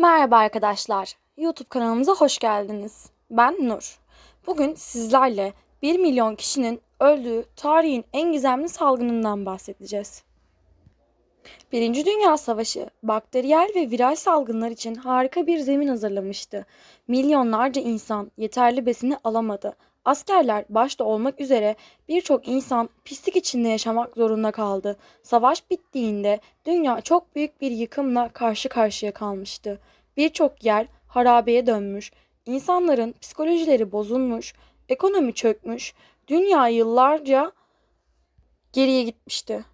Merhaba arkadaşlar. YouTube kanalımıza hoş geldiniz. Ben Nur. Bugün sizlerle 1 milyon kişinin öldüğü tarihin en gizemli salgınından bahsedeceğiz. Birinci Dünya Savaşı bakteriyel ve viral salgınlar için harika bir zemin hazırlamıştı. Milyonlarca insan yeterli besini alamadı. Askerler başta olmak üzere birçok insan pislik içinde yaşamak zorunda kaldı. Savaş bittiğinde dünya çok büyük bir yıkımla karşı karşıya kalmıştı. Birçok yer harabeye dönmüş, insanların psikolojileri bozulmuş, ekonomi çökmüş, dünya yıllarca geriye gitmişti.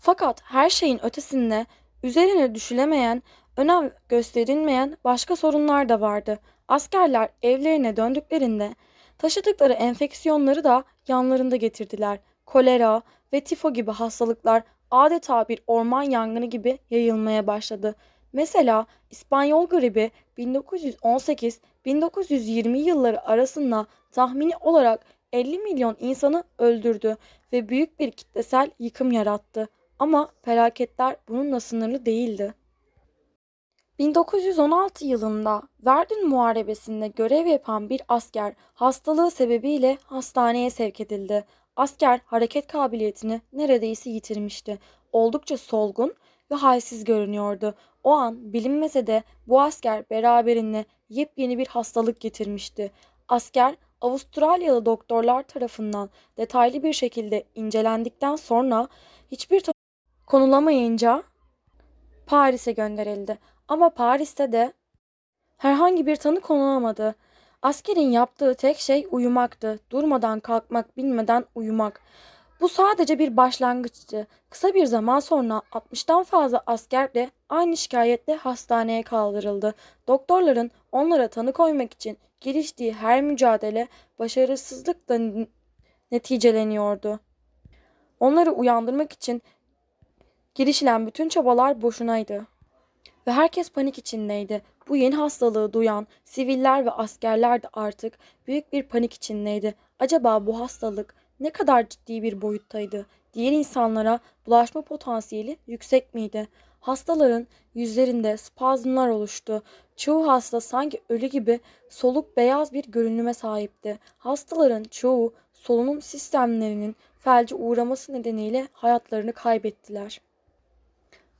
Fakat her şeyin ötesinde üzerine düşülemeyen, önem gösterilmeyen başka sorunlar da vardı. Askerler evlerine döndüklerinde taşıdıkları enfeksiyonları da yanlarında getirdiler. Kolera ve tifo gibi hastalıklar adeta bir orman yangını gibi yayılmaya başladı. Mesela İspanyol gribi 1918-1920 yılları arasında tahmini olarak 50 milyon insanı öldürdü ve büyük bir kitlesel yıkım yarattı. Ama felaketler bununla sınırlı değildi. 1916 yılında Verdun Muharebesi'nde görev yapan bir asker hastalığı sebebiyle hastaneye sevk edildi. Asker hareket kabiliyetini neredeyse yitirmişti. Oldukça solgun ve halsiz görünüyordu. O an bilinmese de bu asker beraberinde yepyeni bir hastalık getirmişti. Asker Avustralyalı doktorlar tarafından detaylı bir şekilde incelendikten sonra hiçbir konulamayınca Paris'e gönderildi. Ama Paris'te de herhangi bir tanı konulamadı. Askerin yaptığı tek şey uyumaktı. Durmadan kalkmak, bilmeden uyumak. Bu sadece bir başlangıçtı. Kısa bir zaman sonra 60'tan fazla asker de aynı şikayetle hastaneye kaldırıldı. Doktorların onlara tanı koymak için giriştiği her mücadele başarısızlıkla neticeleniyordu. Onları uyandırmak için girişilen bütün çabalar boşunaydı. Ve herkes panik içindeydi. Bu yeni hastalığı duyan siviller ve askerler de artık büyük bir panik içindeydi. Acaba bu hastalık ne kadar ciddi bir boyuttaydı? Diğer insanlara bulaşma potansiyeli yüksek miydi? Hastaların yüzlerinde spazmlar oluştu. Çoğu hasta sanki ölü gibi soluk beyaz bir görünüme sahipti. Hastaların çoğu solunum sistemlerinin felce uğraması nedeniyle hayatlarını kaybettiler.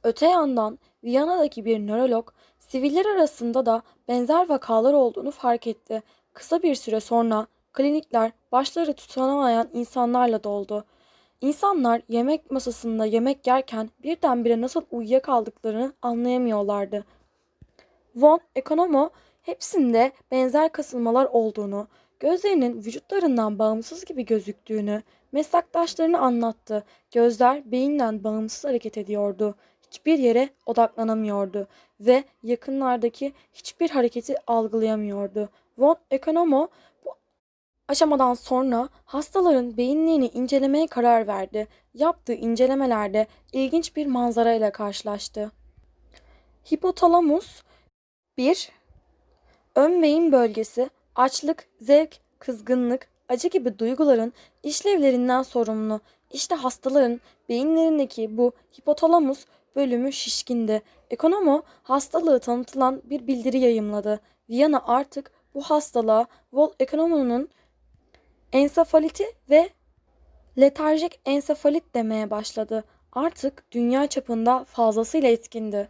Öte yandan Viyana'daki bir nörolog siviller arasında da benzer vakalar olduğunu fark etti. Kısa bir süre sonra klinikler başları tutunamayan insanlarla doldu. İnsanlar yemek masasında yemek yerken birdenbire nasıl uyuyakaldıklarını anlayamıyorlardı. Von Economo hepsinde benzer kasılmalar olduğunu, gözlerinin vücutlarından bağımsız gibi gözüktüğünü, meslektaşlarını anlattı. Gözler beyinden bağımsız hareket ediyordu hiçbir yere odaklanamıyordu ve yakınlardaki hiçbir hareketi algılayamıyordu. Von Economo bu aşamadan sonra hastaların beyinlerini incelemeye karar verdi. Yaptığı incelemelerde ilginç bir manzara ile karşılaştı. Hipotalamus 1. Ön beyin bölgesi açlık, zevk, kızgınlık, acı gibi duyguların işlevlerinden sorumlu. İşte hastaların beyinlerindeki bu hipotalamus bölümü şişkindi. Ekonomo hastalığı tanıtılan bir bildiri yayımladı. Viyana artık bu hastalığa Vol Ekonomo'nun ensefaliti ve letarjik ensefalit demeye başladı. Artık dünya çapında fazlasıyla etkindi.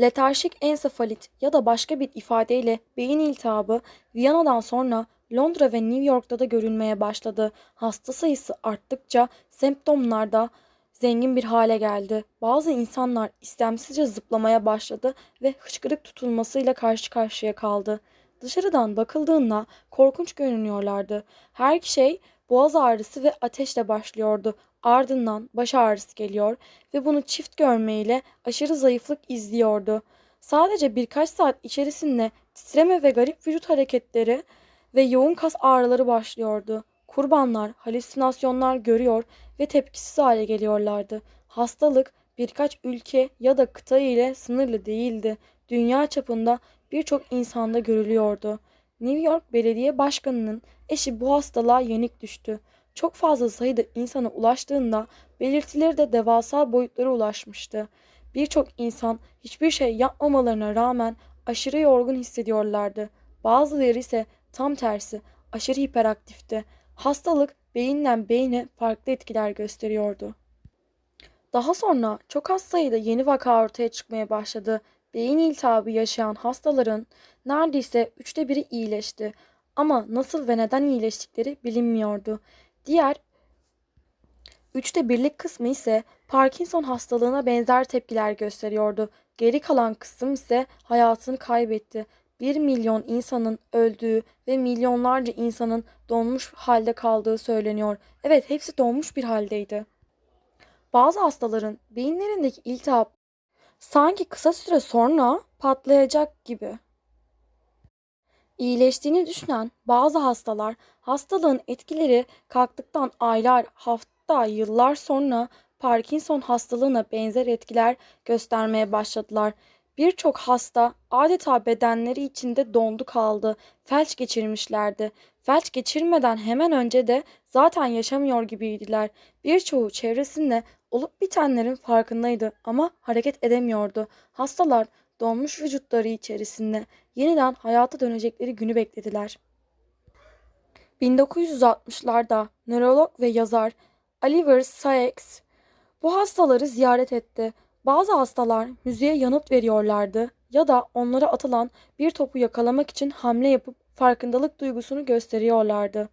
Letarjik ensefalit ya da başka bir ifadeyle beyin iltihabı Viyana'dan sonra Londra ve New York'ta da görülmeye başladı. Hasta sayısı arttıkça semptomlar da zengin bir hale geldi. Bazı insanlar istemsizce zıplamaya başladı ve hıçkırık tutulmasıyla karşı karşıya kaldı. Dışarıdan bakıldığında korkunç görünüyorlardı. Her şey boğaz ağrısı ve ateşle başlıyordu. Ardından baş ağrısı geliyor ve bunu çift görmeyle aşırı zayıflık izliyordu. Sadece birkaç saat içerisinde titreme ve garip vücut hareketleri ve yoğun kas ağrıları başlıyordu. Kurbanlar halüsinasyonlar görüyor ve tepkisiz hale geliyorlardı. Hastalık birkaç ülke ya da kıta ile sınırlı değildi. Dünya çapında birçok insanda görülüyordu. New York Belediye Başkanı'nın eşi bu hastalığa yenik düştü. Çok fazla sayıda insana ulaştığında belirtileri de devasa boyutlara ulaşmıştı. Birçok insan hiçbir şey yapmamalarına rağmen aşırı yorgun hissediyorlardı. Bazıları ise tam tersi aşırı hiperaktifti. Hastalık beyinden beyine farklı etkiler gösteriyordu. Daha sonra çok az sayıda yeni vaka ortaya çıkmaya başladı. Beyin iltihabı yaşayan hastaların neredeyse üçte biri iyileşti. Ama nasıl ve neden iyileştikleri bilinmiyordu. Diğer üçte birlik kısmı ise Parkinson hastalığına benzer tepkiler gösteriyordu. Geri kalan kısım ise hayatını kaybetti. 1 milyon insanın öldüğü ve milyonlarca insanın donmuş halde kaldığı söyleniyor. Evet, hepsi donmuş bir haldeydi. Bazı hastaların beyinlerindeki iltihap sanki kısa süre sonra patlayacak gibi. İyileştiğini düşünen bazı hastalar hastalığın etkileri kalktıktan aylar, hafta, yıllar sonra Parkinson hastalığına benzer etkiler göstermeye başladılar. Birçok hasta adeta bedenleri içinde dondu kaldı. Felç geçirmişlerdi. Felç geçirmeden hemen önce de zaten yaşamıyor gibiydiler. Birçoğu çevresinde olup bitenlerin farkındaydı ama hareket edemiyordu. Hastalar donmuş vücutları içerisinde yeniden hayata dönecekleri günü beklediler. 1960'larda nörolog ve yazar Oliver Sacks bu hastaları ziyaret etti. Bazı hastalar müziğe yanıt veriyorlardı ya da onlara atılan bir topu yakalamak için hamle yapıp farkındalık duygusunu gösteriyorlardı.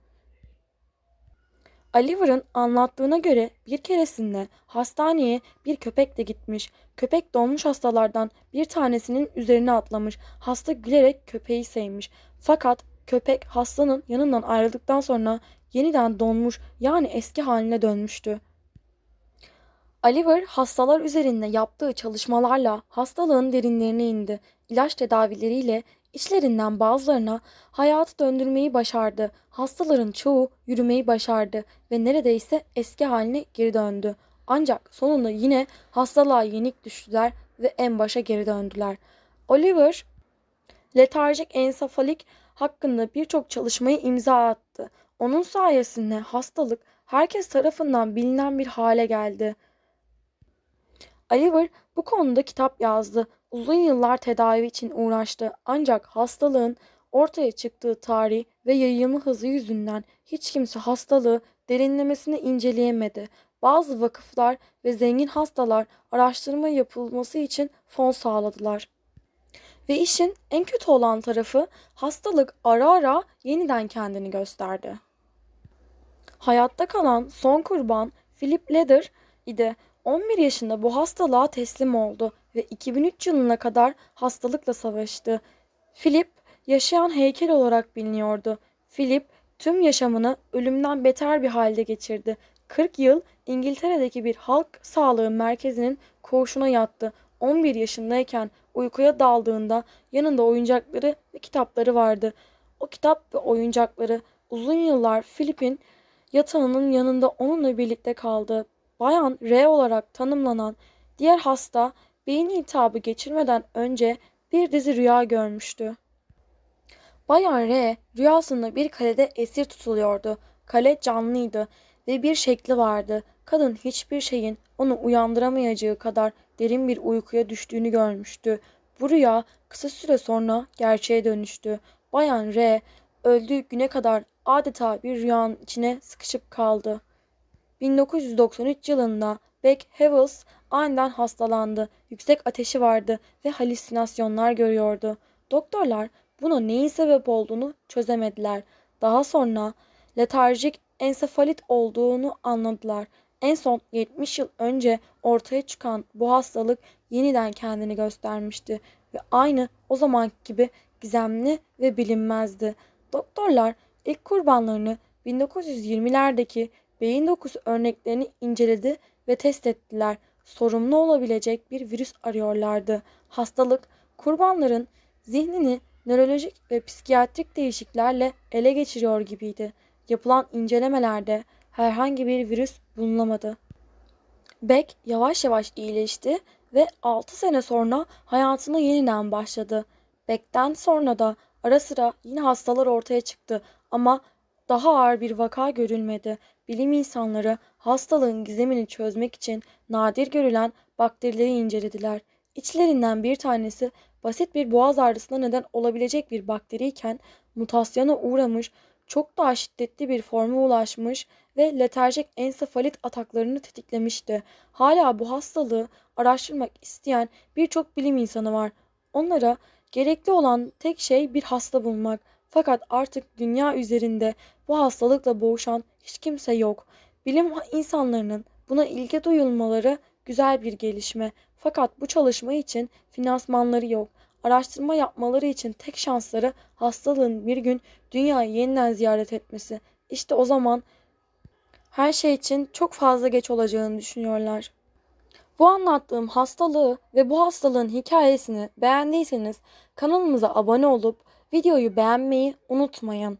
Oliver'ın anlattığına göre bir keresinde hastaneye bir köpek de gitmiş. Köpek donmuş hastalardan bir tanesinin üzerine atlamış. Hasta gülerek köpeği sevmiş. Fakat köpek hastanın yanından ayrıldıktan sonra yeniden donmuş yani eski haline dönmüştü. Oliver hastalar üzerinde yaptığı çalışmalarla hastalığın derinlerine indi. İlaç tedavileriyle içlerinden bazılarına hayatı döndürmeyi başardı. Hastaların çoğu yürümeyi başardı ve neredeyse eski haline geri döndü. Ancak sonunda yine hastalığa yenik düştüler ve en başa geri döndüler. Oliver letarjik ensefalik hakkında birçok çalışmayı imza attı. Onun sayesinde hastalık herkes tarafından bilinen bir hale geldi. Oliver bu konuda kitap yazdı. Uzun yıllar tedavi için uğraştı. Ancak hastalığın ortaya çıktığı tarih ve yayılma hızı yüzünden hiç kimse hastalığı derinlemesine inceleyemedi. Bazı vakıflar ve zengin hastalar araştırma yapılması için fon sağladılar. Ve işin en kötü olan tarafı hastalık ara ara yeniden kendini gösterdi. Hayatta kalan son kurban Philip Leder idi. 11 yaşında bu hastalığa teslim oldu ve 2003 yılına kadar hastalıkla savaştı. Philip yaşayan heykel olarak biliniyordu. Philip tüm yaşamını ölümden beter bir halde geçirdi. 40 yıl İngiltere'deki bir halk sağlığı merkezinin koğuşuna yattı. 11 yaşındayken uykuya daldığında yanında oyuncakları ve kitapları vardı. O kitap ve oyuncakları uzun yıllar Philip'in yatağının yanında onunla birlikte kaldı. Bayan R olarak tanımlanan diğer hasta beyin iltihabı geçirmeden önce bir dizi rüya görmüştü. Bayan R rüyasında bir kalede esir tutuluyordu. Kale canlıydı ve bir şekli vardı. Kadın hiçbir şeyin onu uyandıramayacağı kadar derin bir uykuya düştüğünü görmüştü. Bu rüya kısa süre sonra gerçeğe dönüştü. Bayan R öldüğü güne kadar adeta bir rüyanın içine sıkışıp kaldı. 1993 yılında Beck Havels aniden hastalandı. Yüksek ateşi vardı ve halüsinasyonlar görüyordu. Doktorlar buna neyin sebep olduğunu çözemediler. Daha sonra letarjik ensefalit olduğunu anladılar. En son 70 yıl önce ortaya çıkan bu hastalık yeniden kendini göstermişti ve aynı o zamanki gibi gizemli ve bilinmezdi. Doktorlar ilk kurbanlarını 1920'lerdeki beyin dokusu örneklerini inceledi ve test ettiler. Sorumlu olabilecek bir virüs arıyorlardı. Hastalık kurbanların zihnini nörolojik ve psikiyatrik değişiklerle ele geçiriyor gibiydi. Yapılan incelemelerde herhangi bir virüs bulunamadı. Beck yavaş yavaş iyileşti ve 6 sene sonra hayatına yeniden başladı. Beck'ten sonra da ara sıra yine hastalar ortaya çıktı ama daha ağır bir vaka görülmedi. Bilim insanları hastalığın gizemini çözmek için nadir görülen bakterileri incelediler. İçlerinden bir tanesi basit bir boğaz ağrısına neden olabilecek bir bakteriyken mutasyona uğramış, çok daha şiddetli bir forma ulaşmış ve letarjik ensefalit ataklarını tetiklemişti. Hala bu hastalığı araştırmak isteyen birçok bilim insanı var. Onlara gerekli olan tek şey bir hasta bulmak. Fakat artık dünya üzerinde bu hastalıkla boğuşan hiç kimse yok. Bilim insanlarının buna ilgi duyulmaları güzel bir gelişme. Fakat bu çalışma için finansmanları yok. Araştırma yapmaları için tek şansları hastalığın bir gün dünyayı yeniden ziyaret etmesi. İşte o zaman her şey için çok fazla geç olacağını düşünüyorlar. Bu anlattığım hastalığı ve bu hastalığın hikayesini beğendiyseniz kanalımıza abone olup videoyu beğenmeyi unutmayın.